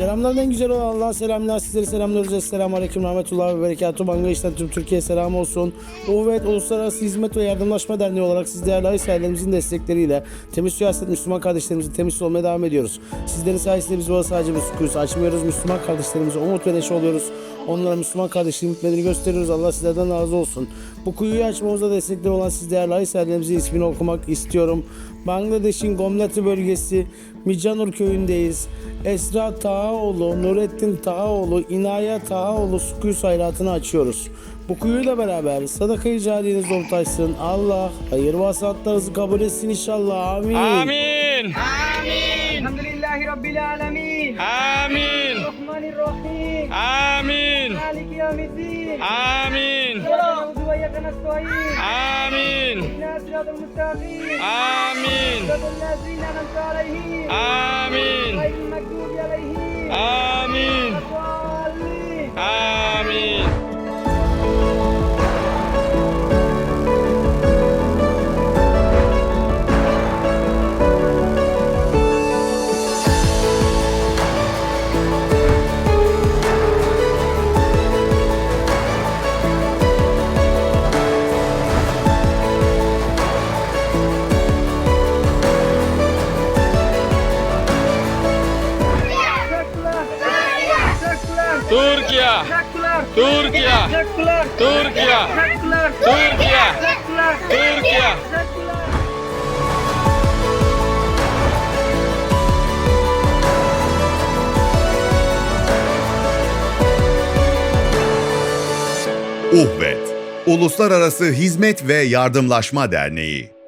Selamların en güzel olan Allah'a selamlar. Sizleri selamlıyoruz. Esselamu Aleyküm Rahmetullah ve Berekatuhu. Bangladeş'ten tüm Türkiye selam olsun. Uhvet Uluslararası Hizmet ve Yardımlaşma Derneği olarak siz değerli ahiserlerimizin destekleriyle temiz siyaset Müslüman kardeşlerimizin temiz olmaya devam ediyoruz. Sizlerin sayesinde biz bu sadece bir sükûs açmıyoruz. Müslüman kardeşlerimize umut ve neşe oluyoruz. Onlara Müslüman kardeşliğin hükmelerini gösteriyoruz. Allah sizlerden razı olsun. Bu kuyuyu açmamıza destekli olan siz değerli Ayserlerimizi ismini okumak istiyorum. Bangladeş'in Gomlati bölgesi Micanur köyündeyiz. Esra Tahaoğlu, Nurettin Tahaoğlu, İnaya Tahaoğlu su kuyusu hayratını açıyoruz. Bu kuyuyla beraber sadakayı cariyeniz ortaşsın. Allah hayır vasatlarınızı kabul etsin inşallah. Amin. Amin. Amin. Elhamdülillahi Rabbil Alemin. Amin. آمين إياك نعبد وإياك نستعين آمين اهدنا الصراط المستقيم آمين صراط الذين أنعمت عليهم آمين غير المغضوب عليهم آمين Türkiye. Türkiye. Türkiye. Türkiye. Türkiye. Uhvet Uluslararası Hizmet ve Yardımlaşma Derneği